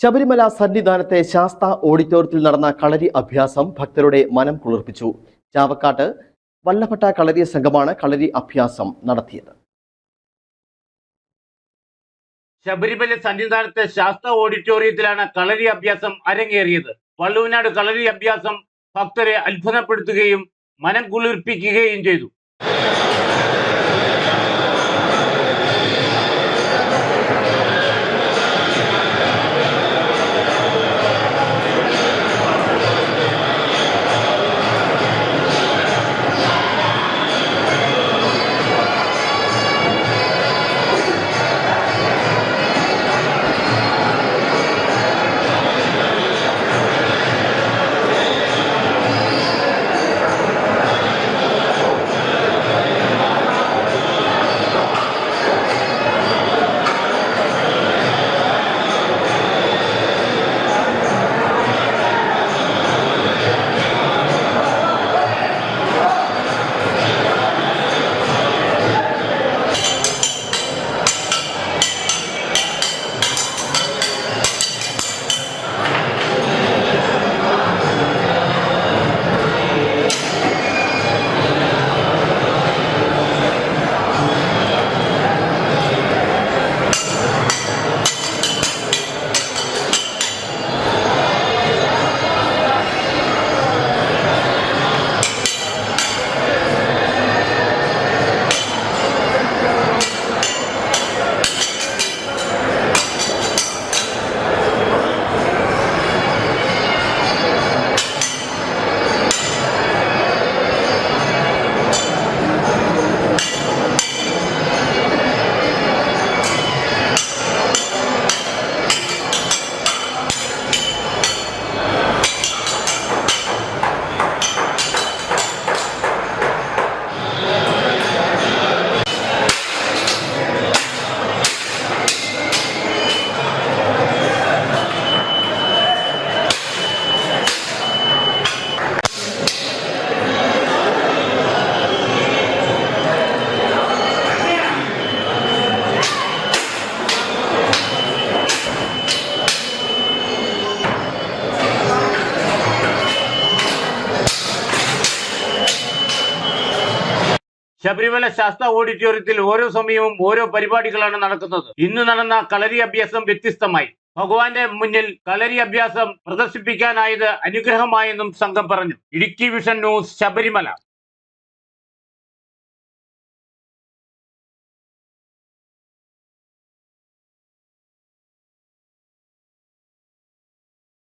ശബരിമല സന്നിധാനത്തെ ശാസ്ത ഓഡിറ്റോറിയത്തിൽ നടന്ന കളരി അഭ്യാസം ഭക്തരുടെ മനം കുളിർപ്പിച്ചു. ചാവക്കാട്ട് വല്ലപ്പെട്ട കളരി സംഘമാണ് കളരി അഭ്യാസം നടത്തിയത്. ശബരിമല സന്നിധാനത്തെ ശാസ്ത്ര ഓഡിറ്റോറിയത്തിലാണ് കളരി അഭ്യാസം അരങ്ങേറിയത്. വള്ളുവനാട് കളരി അഭ്യാസം ഭക്തരെ അത്ഭുതപ്പെടുത്തുകയും മനം കുളിർപ്പിക്കുകയും ചെയ്തു. ശബരിമല ശാസ്ത്ര ഓഡിറ്റോറിയത്തിൽ ഓരോ സമയവും ഓരോ പരിപാടികളാണ് നടക്കുന്നത്. ഇന്ന് നടന്ന കളരി അഭ്യാസം വ്യത്യസ്തമായി. ഭഗവാന്റെ മുന്നിൽ കളരി അഭ്യാസം പ്രദർശിപ്പിക്കാനായത് അനുഗ്രഹമായെന്നും സംഘം പറഞ്ഞു. Idukki vision news Sabarimala.